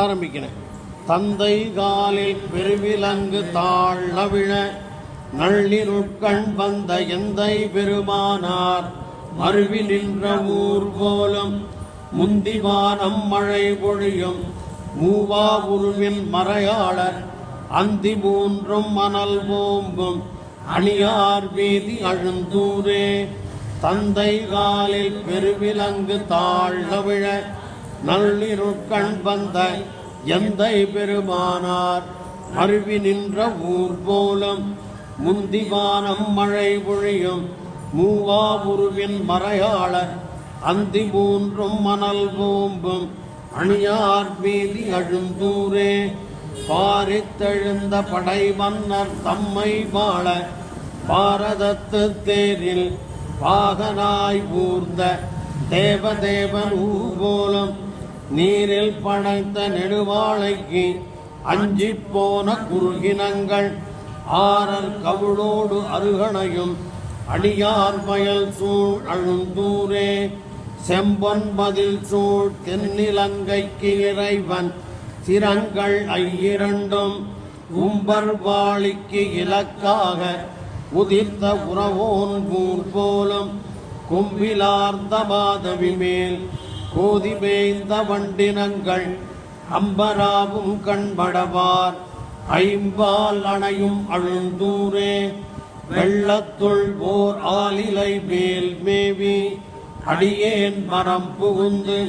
ஆரம்பிக்கிறேன். தந்தை காலில் பெருவிலங்கு தாழவிழ நள்ளிருட்கண் வந்த எந்தை பெருமானார் மருவி நின்ற ஊர் போலும் முந்திவானம் மழை பொழியும். மூவா உருவில் மறையாளர் அந்தி மூன்றும் மணல் ஓம்பும். அணியார் வீதி அழுந்தூரே தந்தை காலில் பெருவிலங்கு தாழவிழ நள்ளிருட்கண் வந்த எந்தை பெருமானார். அருவி நின்ற ஊர் போலம் முந்திவானம் மழை பொழியும் மூவாபுருவின் மறையாளர். அந்தி மூன்றும் மணல் ஓம்பும் அணியார் மீதி அழுந்தூரே. பாரித்தெழுந்த படை மன்னர் தம்மை வாழ பாரதத்து தேரில் பாகனாய் ஊர்ந்த தேவதேவன் ஊர்கோலம் நீரில் படைத்த நெடுவாழைக்கு அஞ்சி போன குறுகினங்கள். ஆரர் கவுளோடு அருகணையும் அடியார் மயல் சூழ் அழுந்தூரே. செம்பன் பதில் சூழ் தென்னிலங்கைக்கு இறைவன். சிரங்கள் ஐயிரண்டும் உம்பர் வாளிக்கு இலக்காக உதிர்த்த உறவோன் ஊர் போலும் கும்பிலார்ந்த மாதவி மேல் கோதி மேய்ந்த வண்டினங்கள் அம்பராவும் கண்படவார். ஐம்பால் அணையும் அழுந்தூரே வெள்ளத்துள் ஓர் ஆலிலை மேல் மேவி அடியேன் மரம் புகுந்து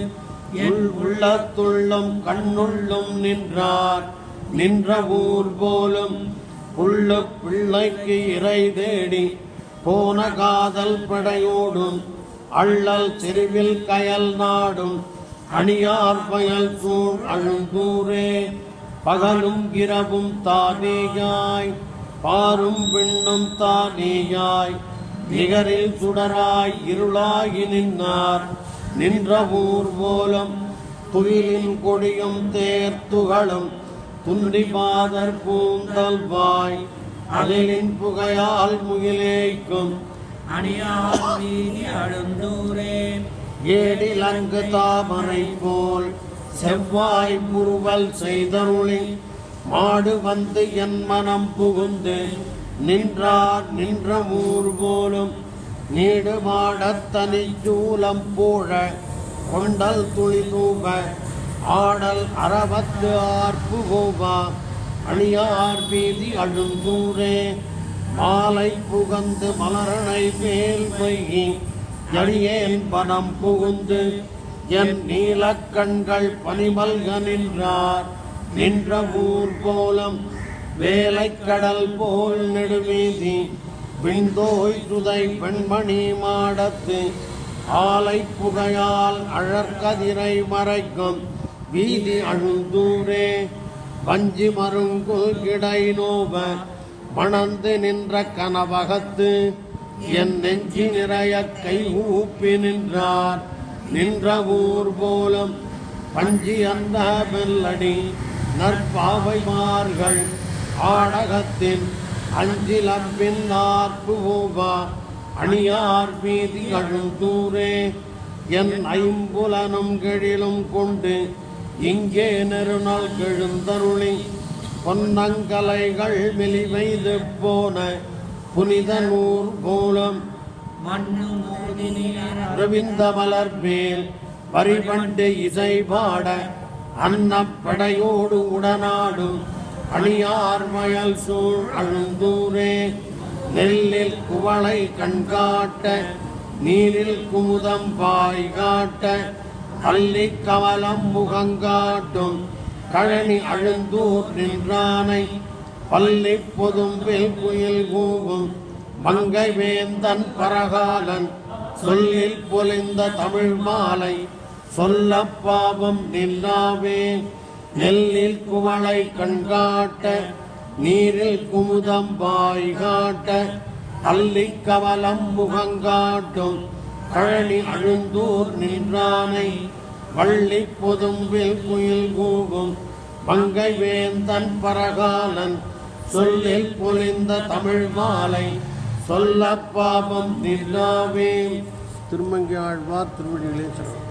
உள் உள்ளத்துள்ளும் கண்ணுள்ளும் நின்றார். நின்ற ஊர் போலும் உள்ள பிள்ளைக்கு இறை தேடி போன காதல் படையோடும் அள்ளல் தெருவில் கயல் நாடும் அணியார் பயல் சூழ் அழுந்தூரே பகலும் இரவும் தானேயாய் பாரும் பெண்ணும் தானேயாய் நிகரில் சுடராய் இருளாகி நின்றார் நின்ற ஊர் போலம் துயிலின் கொடியும் தேர்த்துகளும் துண்டி பாதர் பூந்தல் வாய் அகலின் புகையால் முகிலேக்கும் அணியால் வீதி அழுந்தூரே. ஏடிலங்கு தாமரை போல் செவ்வாய் முறுவல் செய்தருளி. மாடு வந்து என் மனம் புகுந்து நின்றார் நின்ற ஊர் போலும். நீடு மாடத்தனி சூலம் போழ கொண்டல் துளி தூப ஆடல் அறவத்து ஆர்ப்பு கோபா. அணியார் வீதி அழுந்தூரே மாலை புகந்து மலரனை மேல் பொய்யி எளியேன் பணம் புகுந்து என் நீலக்கண்கள் பனிமல்க நின்றார். நின்ற ஊர் போலம் வேலைக்கடல் போல் நெடுமீதி விண்தோய் துதை பெண்மணி மாடத்து ஆலை புகையால் அழற்கதிரை மறைக்கும். வீதி அழுந்தூரே வஞ்சி மருங்கு கிடை நோவ மணந்து நின்ற கனவகத்து என் நெஞ்சி நிறைய கை ஊப்பி நின்றார். நின்ற ஊர் போலம் பஞ்சி அந்த மெல்லடி நற்பாவைமார்கள் ஆடகத்தின் அஞ்சிலம்பின் ஆர்ப்பு ஓவா அணியார் மீதி அழுந்தூரே என் ஐம்புலனும் கெழிலும் கொண்டு இங்கே நெருநாள் கெழுந்தருளி பொன்னங்கலைகள் மெலிவைது போன புனித நூர் போலம் ரவிந்த மலர் மேல் பரிபண்டு இசை பாட அன்னப்படையோடு உடனாடும் அழியார் மயல் சூழ் அழுந்தூரே. நெல்லில் குவளை கண்காட்ட நீரில் குமுதம் பாய் காட்ட பள்ளி கமலம் முகங்காட்டும். கழனி அழுந்தூர் நின்றானை. பள்ளி பொதும்பில் குயில் கூவும். மங்கை வேந்தன் பரகாலன். சொல்லில் பொலிந்த தமிழ் மாலை. சொல்ல பாவம் நில்லாவே. நெல்லில் குவளை கண்காட்ட. நீரில் குமுதம் பாய் காட்ட. அள்ளி கவலம் முகங்காட்டும். கழனி அழுந்தூர் நின்றானை வள்ளி பொதும்பில் குயில் கூவும் மங்கை வேந்தன் பரகாலன் சொல்லில் பொலிந்த தமிழ் மாலை சொல்ல பாபம் நில்லாவே திருமங்கி ஆழ்வார் திருவடிகளே சொல்லுவார்